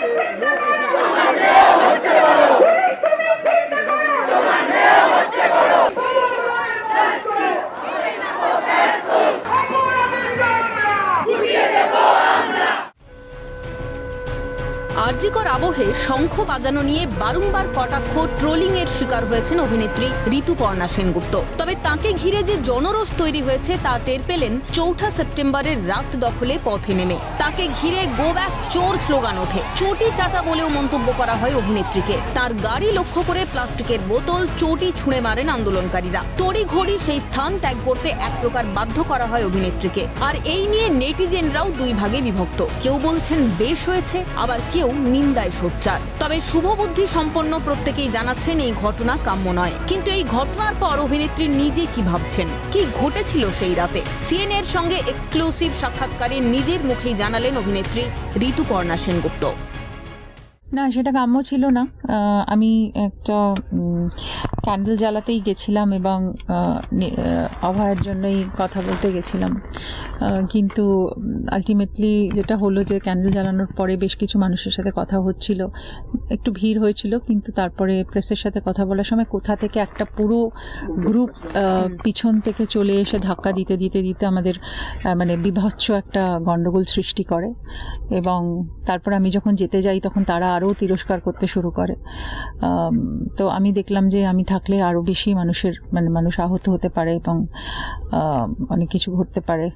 Thank you. RG Kar আবহে শঙ্খ বাজানো নিয়ে বারংবার কটাক্ষ ট্রোলিং এর শিকার হয়েছেন অভিনেত্রী ঋতুপর্ণা সেনগুপ্ত। তবে তাকে ঘিরে যে জনরোষ তৈরি হয়েছে তা টের পেলেন চৌঠা সেপ্টেম্বরের রাত দখলে পথে নেমে। তাকে ঘিরে গো ব্যাক চোর স্লোগান ওঠে। চটি চাটা বলেও মন্তব্য করা হয় অভিনেত্রীকে। তার গাড়ি লক্ষ্য করে প্লাস্টিকের বোতল, চটি ছুঁড়ে মারেন আন্দোলনকারীরা। তড়ি ঘড়ি সেই স্থান ত্যাগ করতে এক প্রকার বাধ্য করা হয় অভিনেত্রীকে। আর এই নিয়ে নেটিজেনরাও দুই ভাগে বিভক্ত। কেউ বলছেন বেশ হয়েছে, আবার কেউ নিন্দায় সোচ্চার। তবে শুভবুদ্ধি সম্পন্ন প্রত্যেকেই জানাচ্ছেন এই ঘটনা কাম্য নয়। কিন্তু এই ঘটনার পর অভিনেত্রী নিজে কি ভাবছেন? কি ঘটেছিল সেই রাতে? সিএনএ এর সঙ্গে এক্সক্লুসিভ সাক্ষাৎকারে নিজের মুখেই জানালেন অভিনেত্রী ঋতুপর্ণা সেনগুপ্ত। না, সেটা কাম্য ছিল না। আমি একটা ক্যান্ডেল জ্বালাতেই গেছিলাম এবং অভয়ের জন্যই কথা বলতে গেছিলাম। কিন্তু আলটিমেটলি যেটা হলো যে ক্যান্ডেল জ্বালানোর পরে বেশ কিছু মানুষের সাথে কথা হচ্ছিল। একটু ভিড় হয়েছিল, কিন্তু তারপরে প্রেসের সাথে কথা বলার সময় কোথা থেকে একটা পুরো গ্রুপ পিছন থেকে চলে এসে ধাক্কা দিতে দিতে দিতে আমাদের মানে বিভৎস একটা গন্ডগোল সৃষ্টি করে এবং তারপর আমি যখন যেতে যাই তখন তারা আরও তিরস্কার করতে শুরু করে। তো আমি দেখলাম যে আমি থাকলে আরও বেশি মানুষের মানে মানুষ আহত হতে পারে এবং অনেক কিছু ঘটতে পারে।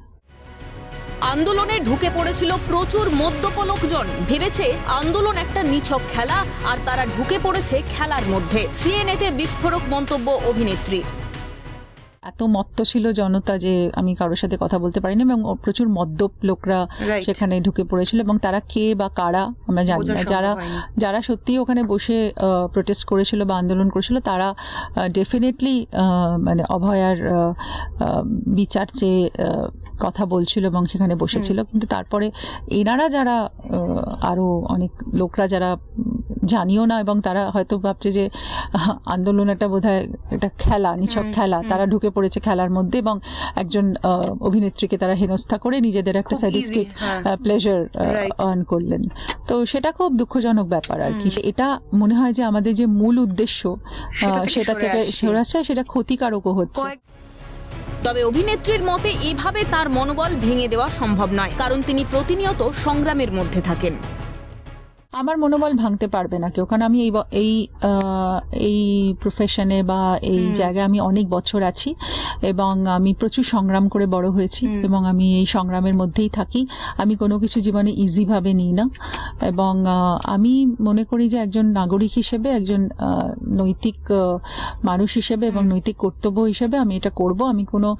আন্দোলনে ঢুকে পড়েছিল প্রচুর মদ্যপ লোকজন। ভেবেছে আন্দোলন একটা নিছক খেলা, আর তারা ঢুকে পড়েছে খেলার মধ্যে। সিএনএতে বিস্ফোরক মন্তব্য অভিনেত্রীর। এত মত্ত ছিল জনতা যে আমি কারোর সাথে কথা বলতে পারিনি এবং প্রচুর মদ্যপ লোকরা সেখানে ঢুকে পড়েছিল এবং তারা কে বা কারা আমরা জানি না। যারা যারা সত্যি ওখানে বসে প্রোটেস্ট করেছিল বা আন্দোলন করেছিল তারা ডেফিনেটলি মানে অভয়ার বিচার চেয়ে কথা বলছিল এবং সেখানে বসেছিল। কিন্তু তারপরে এনারা যারা আহ, আরও অনেক লোকরা যারা জানিও না এবং তারা হয়তো ভাবছে যে আন্দোলন একটা বোধ একটা খেলা নিছক খেলা। তারা ঢুকে পড়েছে খেলার মধ্যে এবং একজন আহ, অভিনেত্রীকে তারা হেনস্থা করে নিজেদের একটা স্যাডিস্টিক। প্লেজার. আর্ন করলেন। তো সেটা খুব দুঃখজনক ব্যাপার আর কি। এটা মনে হয় যে আমাদের যে মূল উদ্দেশ্য সেটা আহ, থেকে সরে আসছে। সরাচ্ছে সেটা ক্ষতিকারকও হচ্ছে। তবে অভিনেত্রীর মতে এভাবে তার মনোবল ভেঙে দেওয়া সম্ভব নয় কারণ তিনি প্রতিনিয়ত সংগ্রামের মধ্যে থাকেন। আমার মনোবল ভাঙতে পারবে না কেউ। কারণ আমি এই এই এই প্রফেশনে বা এই জায়গায় আমি অনেক বছর আছি এবং আমি প্রচুর সংগ্রাম করে বড় হয়েছি এবং আমি এই সংগ্রামের মধ্যেই থাকি। আমি কোনো কিছু জীবনে ইজিভাবে নিই না। এবং আমি মনে করি যে একজন নাগরিক হিসেবে একজন নৈতিক মানুষ হিসেবে এবং নৈতিক কর্তব্য হিসেবে আমি এটা করব। আমি কোনো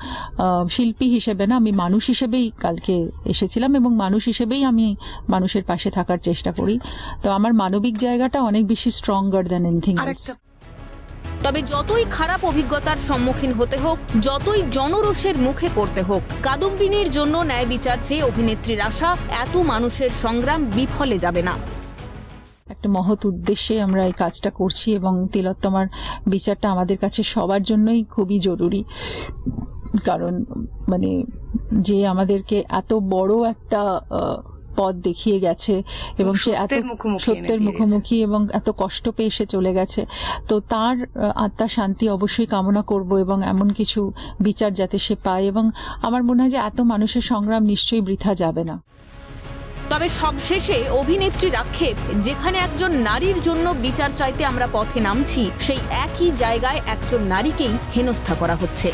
শিল্পী হিসেবে না আমি মানুষ হিসেবেই কালকে এসেছিলাম এবং মানুষ হিসেবেই আমি মানুষের পাশে থাকার চেষ্টা করি। তো আমার মানবিক জায়গাটা অনেক বেশি স্ট্রঙ্গার দ্যান এনিথিং তবে যতই খারাপ অভিজ্ঞতার সম্মুখীন হতে হোক, যতই জনরোষের মুখে পড়তে হোক, কাদম্বিনীর জন্য ন্যায় বিচার চেয়ে অভিনেত্রীর আশা, এত মানুষের সংগ্রাম বিফলে যাবে না। একটা মহৎ উদ্দেশ্যে আমরা এই কাজটা করছি এবং তিলোত্তমার বিচারটা আমাদের কাছে সবার জন্যই খুবই জরুরি। কারণ মানে যে আমাদেরকে এত বড় একটা পথ দেখিয়ে গেছে এবং সে এত সত্যের মুখোমুখি এবং এত কষ্ট পেয়ে সে চলে গেছে। তো তার আত্মা শান্তি অবশ্যই কামনা করব এবং এমন কিছু বিচার যাতে সে পায় এবং আমার মনে হয় যে এত মানুষের সংগ্রাম নিশ্চয়ই বৃথা যাবে না। তবে সবশেষে অভিনেত্রীর আক্ষেপ যেখানে একজন নারীর জন্য বিচার চাইতে আমরা পথে নামছি সেই একই জায়গায় একজন নারীকেই হেনস্থা করা হচ্ছে।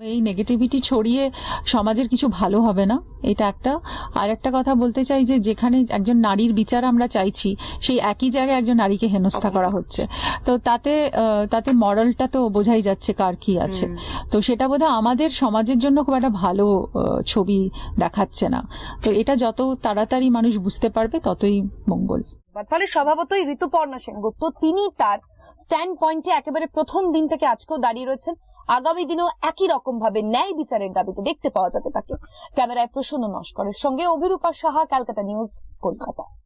এই নেগেটিভিটি ছড়িয়ে সমাজের কিছু ভালো হবে না? এটা একটা। আর একটা কথা বলতে চাই যে যেখানে একজন নারীর বিচার আমরা চাইছি সেই একই জায়গায় একজন নারীকে হেনস্থা করা হচ্ছে। তো তাতে তাতে মরালটা তো বোঝাই যাচ্ছে কার কি আছে। তো সেটা বোধহয় আমাদের সমাজের জন্য খুব একটা ভালো ছবি দেখাচ্ছে না। তো এটা যত তাড়াতাড়ি মানুষ বুঝতে পারবে ততই মঙ্গল। ফলে স্বভাবতই ঋতুপর্ণা সেনগুপ্ত। তিনি তার স্ট্যান্ড পয়েন্টে একেবারে প্রথম দিন থেকে আজকেও দাঁড়িয়ে রয়েছেন। আগামী দিনেও একই রকম ভাবে ন্যায় বিচারের দাবিতে দেখতে পাওয়া যাবে তাকে। ক্যামেরায় প্রসন্ন নস্করের সঙ্গে অভিরূপা সাহা, ক্যালকাটা নিউজ, কলকাতা।